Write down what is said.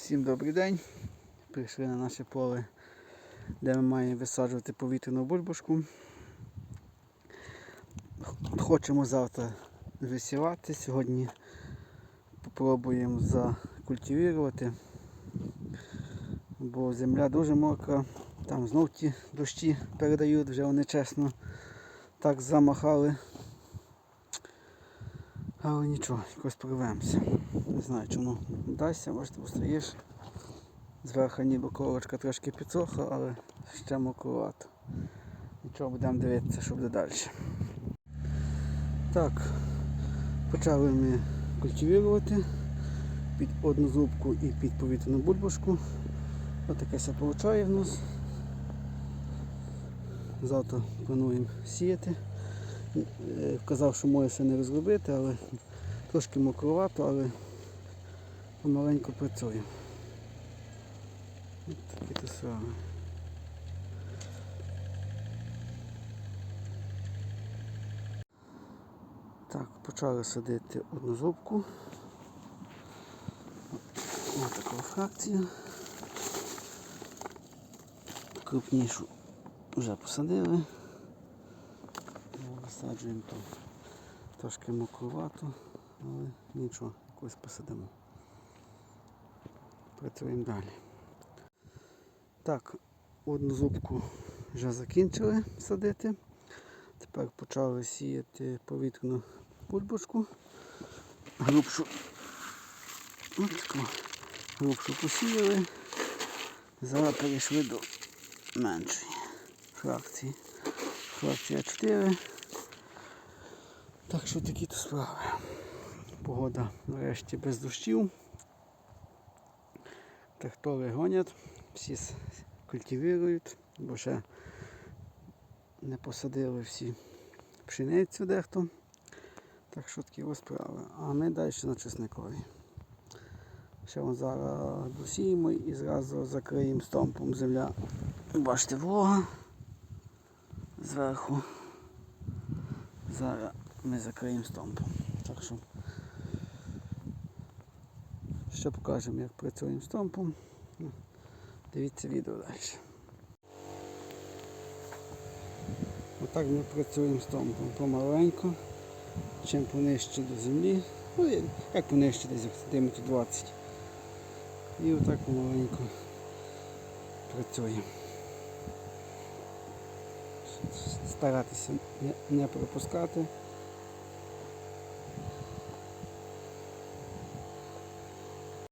Всім добрий день. Прийшли на наше поле, де ми маємо висаджувати повітряну бульбашку. Хочемо завтра висівати. Сьогодні спробуємо закультивувати, бо земля дуже мокра. Там знов ті дощі передають, вже вони чесно так замахали. Але нічого, якось прорвемося. Не знаю, чому вдасться, бачите, стоїш. Зверху ніби коробочка трошки підсохла, але ще мокровато. Нічого, будемо дивитися, що буде далі. Так, почали ми культивувати під одну зубку і під повітряну бульбашку. Ось таке все виходить в нас. Завтра плануємо сіяти. Е, Казав, що може все не розробити, але трошки мокровато, але помаленьку працює. Ось такі то справи. Так, почали садити одну зубку. Ось така фракція. Крупнішу вже посадили. Висаджуємо то трошки мокровато, але нічого, якось посадимо. Працюємо далі. Так, одну зубку вже закінчили садити. Тепер почали сіяти повітряну бульбашку. Грубшу, от таку грубшу посіяли. Зараз перейшли до меншої фракції. Фракція 4. Так що такі то справи. Погода нарешті без дощів. Трактори гонять, всі культивують, бо ще не посадили всі пшеницю дехто. Так що такі ось справи. А ми далі на чесникові. Ще вон зараз досіємо і зразу закриємо стомпом земля. Бачите, волога зверху. Зараз ми закриємо стомпом. Так що ще покажемо, як працюємо стомпом. Ну, Дивіться відео далі. Отак ми працюємо стомпом помаленьку, чим понижче до землі. Ну, як- понижче десь сантиметрів 20. І отак помаленьку працюємо. Старатися не пропускати.